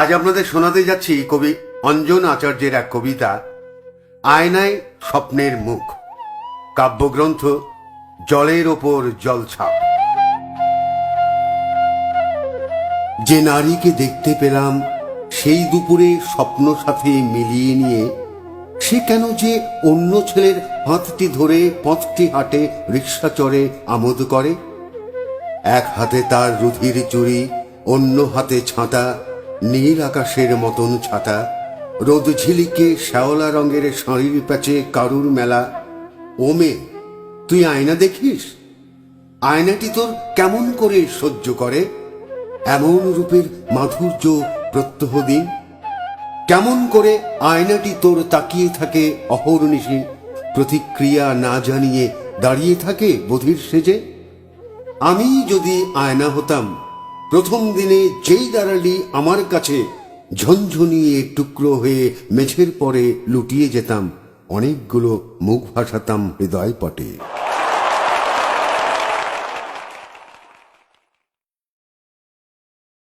আজ আপনাদের শোনাতে যাচ্ছি কবি অঞ্জন আচার্যের এক কবিতা, আয়নায় স্বপ্নের মুখ। কাব্যগ্রন্থ, জলের ওপর জলছাপ যে নারীকে দেখতে পেলাম, সেই দুপুরে স্বপ্ন সাথে মিলিয়ে নিয়ে, সে কেন যে অন্য ছেলের হাতটি ধরে পথটি হাঁটে, রিক্সা চড়ে আমোদ করে? এক হাতে তার রুধির চুরি অন্য হাতে ছাতা নীল আকাশের মতন ছাতা, রোদ ঝিলিকে শ্যাওলা রঙের শাড়ির প্যাচে কারুর মেলা। ওমে, তুই আয়না দেখিস? আয়নাটি তোর কেমন করে সহ্য করে? এমন রূপের মাধুর্য প্রত্যহ দিন। কেমন করে আয়নাটি তোর তাকিয়ে থাকে অহর্নিশি, প্রতিক্রিয়া না জানিয়ে দাঁড়িয়ে থাকে বধির সেজে? আমি যদি আয়না হতাম প্রথম দিনে যেই দাঁড়ালি আমার কাছে, ঝনঝনিয়ে টুকরো হয়ে মেঝের পরে লুটিয়ে যেতাম, অনেকগুলো মুখ ভাসাতাম হৃদয় পটে